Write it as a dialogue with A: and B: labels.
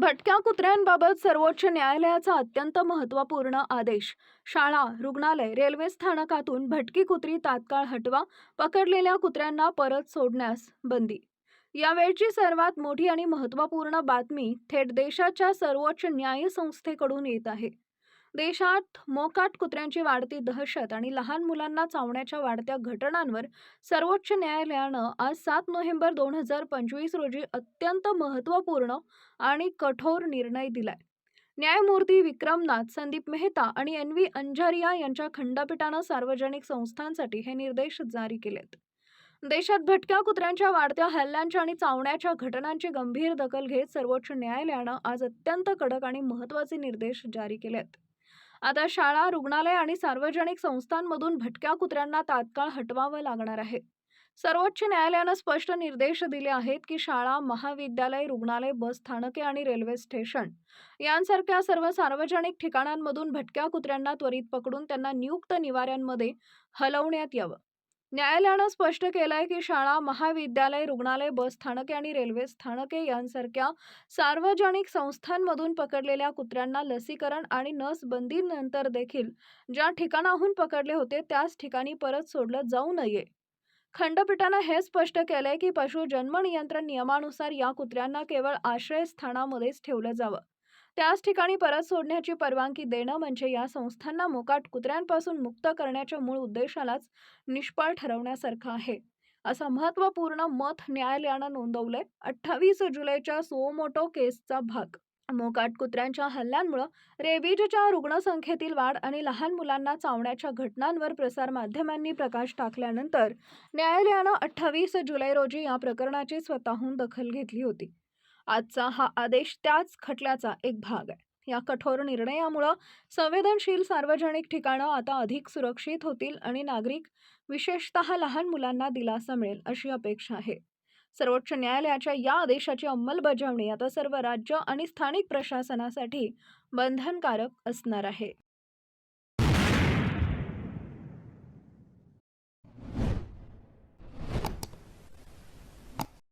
A: भटक्या कुत्र्यांबाबत सर्वोच्च न्यायालयाचा अत्यंत महत्त्वपूर्ण आदेश. शाळा रुग्णालय रेल्वे स्थानकातून भटकी कुत्री तात्काळ हटवा पकडलेल्या कुत्र्यांना परत सोडण्यास बंदी. यावेळची सर्वात मोठी आणि महत्त्वपूर्ण बातमी थेट देशाच्या सर्वोच्च न्याय संस्थेकडून येत आहे. देशात मोकाट कुत्र्यांची वाढती दहशत आणि लहान मुलांना चावण्याच्या वाढत्या घटनांवर सर्वोच्च न्यायालयानं आज सात नोव्हेंबर दोन हजार पंचवीस रोजी अत्यंत महत्त्वपूर्ण आणि कठोर निर्णय दिलाय. न्यायमूर्ती विक्रमनाथ संदीप मेहता आणि एन व्ही अंजारिया यांच्या खंडपीठानं सार्वजनिक संस्थांसाठी हे निर्देश जारी केलेत. देशात भटक्या कुत्र्यांच्या वाढत्या हल्ल्यांच्या आणि चावण्याच्या घटनांची गंभीर दखल घेत सर्वोच्च न्यायालयानं आज अत्यंत कडक आणि महत्त्वाचे निर्देश जारी केलेत. आता शाळा रुग्णालय आणि सार्वजनिक संस्थांमधून भटक्या कुत्र्यांना तात्काळ हटवावं लागणार आहे. सर्वोच्च न्यायालयानं स्पष्ट निर्देश दिले आहेत की शाळा महाविद्यालय रुग्णालय बस स्थानके आणि रेल्वे स्टेशन यांसारख्या सर्व सार्वजनिक ठिकाणांमधून भटक्या कुत्र्यांना त्वरित पकडून त्यांना नियुक्त निवाऱ्यांमध्ये हलवण्यात यावं. न्यायालयानं स्पष्ट केलंय की शाळा महाविद्यालय रुग्णालय बस स्थानके आणि रेल्वे स्थानके यांसारख्या सार्वजनिक संस्थांमधून पकडलेल्या कुत्र्यांना लसीकरण आणि नसबंदीनंतर देखील ज्या ठिकाणाहून पकडले होते त्याच ठिकाणी परत सोडलं जाऊ नये. खंडपीठानं हे स्पष्ट केलंय की पशु जन्म नियंत्रण नियमानुसार या कुत्र्यांना केवळ आश्रयस्थानामध्येच ठेवलं जावं. त्याच ठिकाणी परत सोडण्याची परवानगी देणं म्हणजे या संस्थांना मोकाट कुत्र्यांपासून मुक्त करण्याच्या मूळ उद्देशालाच निष्फळ ठरवण्यासारखं आहे. असं महत्त्वपूर्ण मत न्यायालयानं नोंदवलंय. अठ्ठावीस जुलैच्या सोमोटो केसचा भाग. मोकाट कुत्र्यांच्या हल्ल्यांमुळं रेबीजच्या रुग्णसंख्येतील वाढ आणि लहान मुलांना चावण्याच्या घटनांवर प्रसारमाध्यमांनी प्रकाश टाकल्यानंतर न्यायालयानं अठ्ठावीस जुलै रोजी या प्रकरणाची स्वतःहून दखल घेतली होती. आजचा हा आदेश त्याच खटल्याचा एक भाग आहे. या कठोर निर्णयामुळं संवेदनशील सार्वजनिक ठिकाणं आता अधिक सुरक्षित होतील आणि नागरिक विशेषतः लहान मुलांना दिलासा मिळेल अशी अपेक्षा आहे. सर्वोच्च न्यायालयाच्या या आदेशाची अंमलबजावणी आता सर्व राज्य आणि स्थानिक प्रशासनासाठी बंधनकारक असणार आहे.